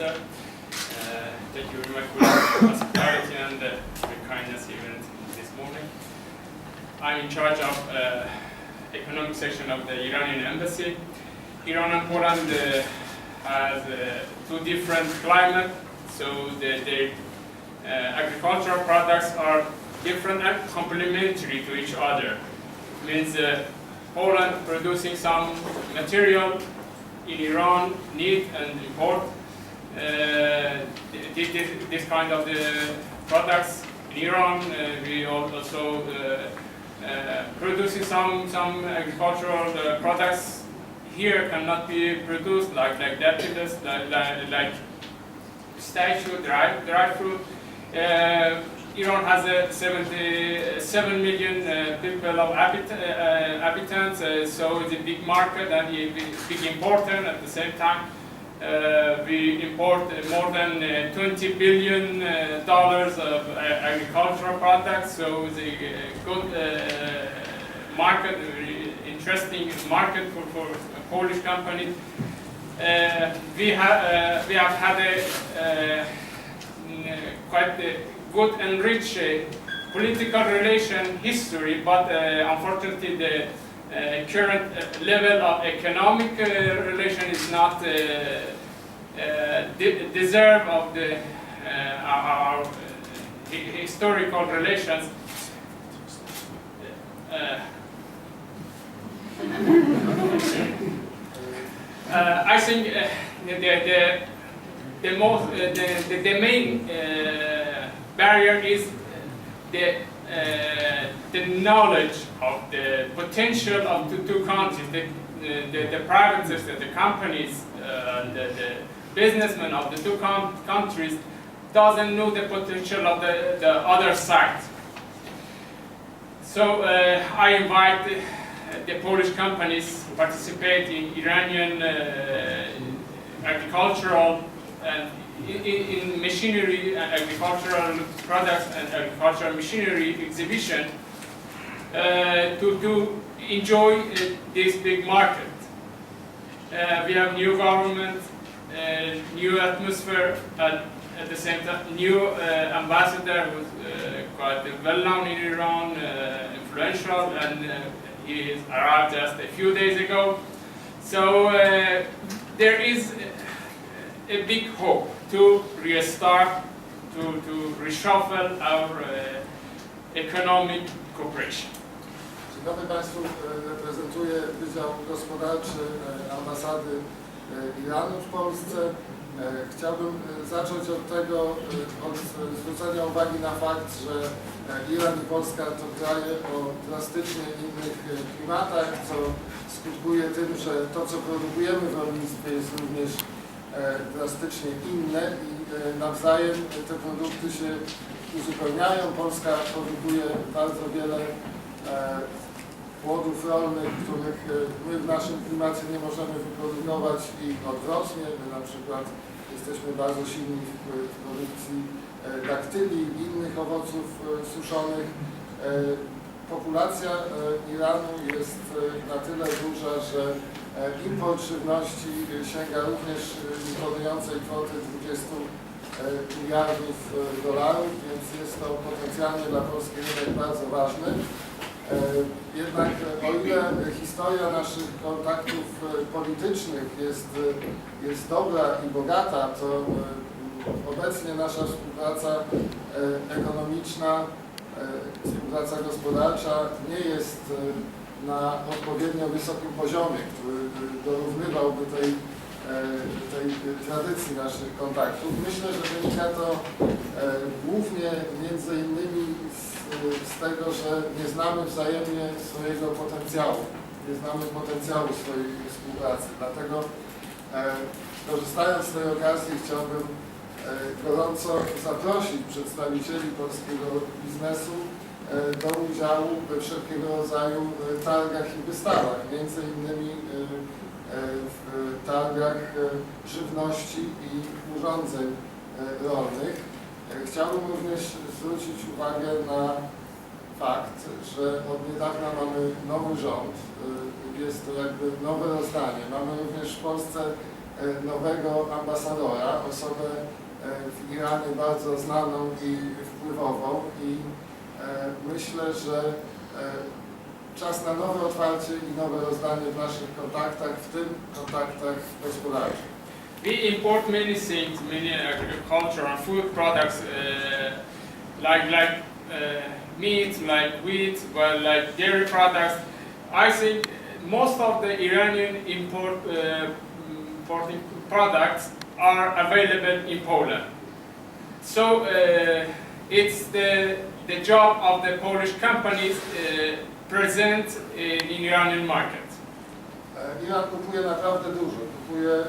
Uh, Thank you very much for your hospitality and uh, your kindness even this morning. I'm in charge of uh, economic section of the Iranian embassy. Iran and Poland uh, has uh, two different climate, so the, the uh, agricultural products are different and complementary to each other. Means uh, Poland producing some material in Iran need and import uh, thi- thi- this kind of the products in Iran. Uh, we also uh, uh, producing some some agricultural uh, products here cannot be produced like like that like, like, statue, dry, dry fruit. Uh, Iran has uh, 77 million uh, people of habit, uh, uh, habitants, uh, so it's a big market and a big important at the same time. Uh, we import more than uh, 20 billion uh, dollars of agricultural products, so it's a good market, interesting market for, for Polish companies. Uh, we have uh, we have had a uh, quite a good and rich political relation history, but unfortunately the current uh, level of economic uh, relation is not uh, uh, de- deserve of the uh, our, uh, historical relations. Uh, Uh, I think uh, the, the, the, most, uh, the, the, the main uh, barrier is the, uh, the knowledge of the potential of the two countries, the, the, the the companies, uh, the, the businessmen of the two countries doesn't know the potential of the, the other side. So uh, I invite the Polish companies to participate in Iranian uh, agricultural and in, in machinery and agricultural products and agricultural machinery exhibition to, to enjoy uh, this big market. Uh, we have new government, uh, new atmosphere, and at the same time, new uh, ambassador uh, quite well known in Iran, uh, influential, and uh, he arrived just a few days ago. So uh, there is a big hope to restart, to, to reshuffle our uh, economic cooperation. Dzień dobry Państwu, E, reprezentuję Wydział Gospodarczy e, Ambasady e, Iranu w Polsce. Chciałbym zacząć od tego, od zwrócenia uwagi na fakt, że Iran i Polska to kraje o drastycznie innych klimatach, co skutkuje tym, że to co produkujemy w rolnictwie jest również drastycznie inne i e, nawzajem te produkty się uzupełniają. Polska produkuje bardzo wiele e, płodów rolnych, których e, my w naszym klimacie nie możemy wyprodukować i odwrotnie. My na przykład jesteśmy bardzo silni w, produkcji e, daktyli i innych owoców e, suszonych. E, Populacja e, Iranu jest e, na tyle duża, że e, import żywności e, sięga również e, imponującej kwoty 20 e, miliardów e, dolarów, więc jest to potencjalnie dla Polski rynek bardzo ważny. E, Jednak e, o ile historia naszych kontaktów e, politycznych jest, e, jest dobra i bogata, to e, obecnie nasza współpraca e, ekonomiczna, e, współpraca gospodarcza nie jest e, na odpowiednio wysokim poziomie, który dorównywałby tej, e, tej tradycji naszych kontaktów. Myślę, że wynika to e, głównie między innymi z, z tego, że nie znamy wzajemnie swojego potencjału, nie znamy potencjału swojej współpracy. Dlatego e, korzystając z tej okazji chciałbym gorąco zaprosić przedstawicieli polskiego biznesu do udziału we wszelkiego rodzaju e, targach i wystawach, między innymi e, e, w targach e, żywności i urządzeń e, rolnych. E, Chciałbym również zwrócić uwagę na fakt, że od niedawna mamy nowy rząd. E, Jest to jakby nowe rozdanie. Mamy również w Polsce e, nowego ambasadora, osobę e, w Iranie bardzo znaną i wpływową i e, myślę, że czas na nowe otwarcie i nowe rozdanie w naszych kontaktach, w tym kontaktach gospodarczych. We import many things, many agriculture and food products, uh, like like uh, meat, like wheat, well, like dairy products. I think most of the Iranian import uh, importing products are available in Poland. So uh, it's the the job of the Polish companies uh, present in, in Iranian market. E, Iran kupuje naprawdę dużo. Kupuje, e,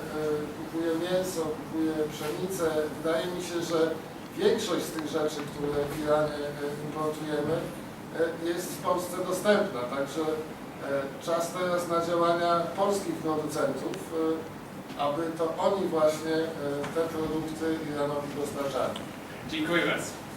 kupuje mięso, kupuje pszenicę. Wydaje mi się, że większość z tych rzeczy, które w Iranie e, importujemy, e, jest w Polsce dostępna. Także e, czas teraz na działania polskich producentów, e, aby to oni właśnie e, te produkty Iranowi dostarczali. Dziękuję bardzo.